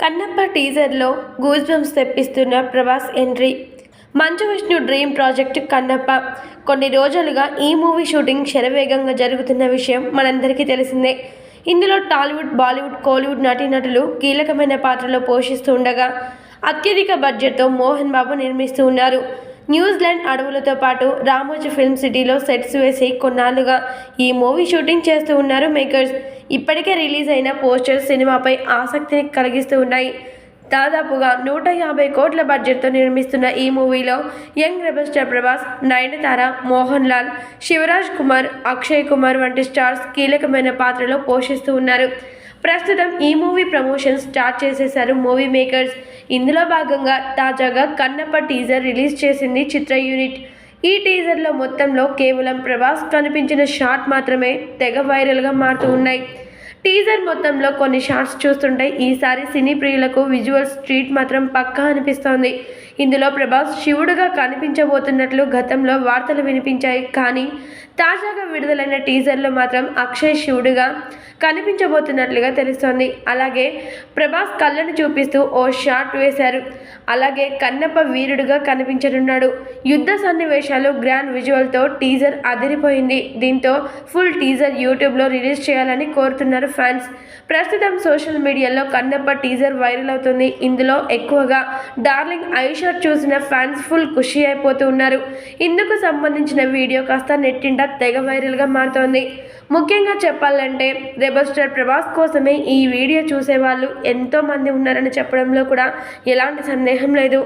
కన్నప్ప టీజర్లో goose bumps తెప్పిస్తున్న Prabhas entry. Manchu Vishnu dream project Kannappa. కొన్ని రోజులుగా ఈ మూవీ షూటింగ్ శరవేగంగా జరుగుతున్న విషయం మనందరికీ తెలిసిందే. ఇందులో టాలీవుడ్ బాలీవుడ్ కోలీవుడ్ నటీనటులు కీలకమైన పాత్రలో పోషిస్తూ ఉండగా అత్యధిక బడ్జెట్తో మోహన్ బాబు నిర్మిస్తూ ఉన్నారు. న్యూజిలాండ్ అడవులతో పాటు రామోజీ ఫిల్మ్ సిటీలో సెట్స్ వేసి కొన్నాళ్ళుగా ఈ మూవీ షూటింగ్ చేస్తూ ఉన్నారు మేకర్స్. ఇప్పటికే రిలీజ్ అయిన పోస్టర్స్ సినిమాపై ఆసక్తిని కలిగిస్తూ ఉన్నాయి. దాదాపుగా నూట యాభై కోట్ల బడ్జెట్తో నిర్మిస్తున్న ఈ మూవీలో young rebel star Prabhas Nayanthara Mohanlal Shivaraj Kumar Akshay Kumar వంటి స్టార్స్ కీలకమైన పాత్రలో పోషిస్తూ ఉన్నారు. ప్రస్తుతం ఈ మూవీ ప్రమోషన్ స్టార్ట్ చేసేశారు మూవీ మేకర్స్. ఇందులో భాగంగా తాజాగా కన్నప్ప టీజర్ రిలీజ్ చేసింది చిత్ర యూనిట్. ఈ టీజర్లో మొత్తంలో కేవలం ప్రభాస్ కనిపించిన షాట్ మాత్రమే తెగ వైరల్గా మారుతూ ఉన్నాయి. టీజర్ మొత్తంలో కొన్ని షార్ట్స్ చూస్తుంటే ఈసారి సినీ ప్రియులకు విజువల్ స్ట్రీట్ మాత్రం పక్కా అనిపిస్తోంది. ఇందులో ప్రభాస్ శివుడుగా కనిపించబోతున్నట్లు గతంలో వార్తలు వినిపించాయి. కానీ తాజాగా విడుదలైన టీజర్లో మాత్రం అక్షయ్ శివుడుగా కనిపించబోతున్నట్లుగా తెలుస్తోంది. అలాగే ప్రభాస్ కళ్ళను చూపిస్తూ ఓ షాట్ వేశారు. అలాగే కన్నప్ప వీరుడుగా కనిపించనున్నాడు. యుద్ధ సన్నివేశాలు గ్రాండ్ విజువల్తో టీజర్ అదిరిపోయింది. దీంతో ఫుల్ టీజర్ యూట్యూబ్లో రిలీజ్ చేయాలని కోరుతున్నారు ఫ్యాన్స్ ప్రస్తుతం సోషల్ మీడియాలో కన్నప్ప టీజర్ వైరల్ అవుతుంది. ఇందులో ఎక్కువగా డార్లింగ్ ఐషర్ చూసిన ఫ్యాన్స్ ఫుల్ ఖుషి అయిపోతూ ఉన్నారు. ఇందుకు సంబంధించిన వీడియో కాస్త నెట్టింట తెగ వైరల్గా మారుతోంది. ముఖ్యంగా చెప్పాలంటే రెబల్ స్టార్ ప్రభాస్ కోసమే ఈ వీడియో చూసేవాళ్ళు ఎంతోమంది ఉన్నారని చెప్పడంలో కూడా ఎలాంటి సందేహం లేదు.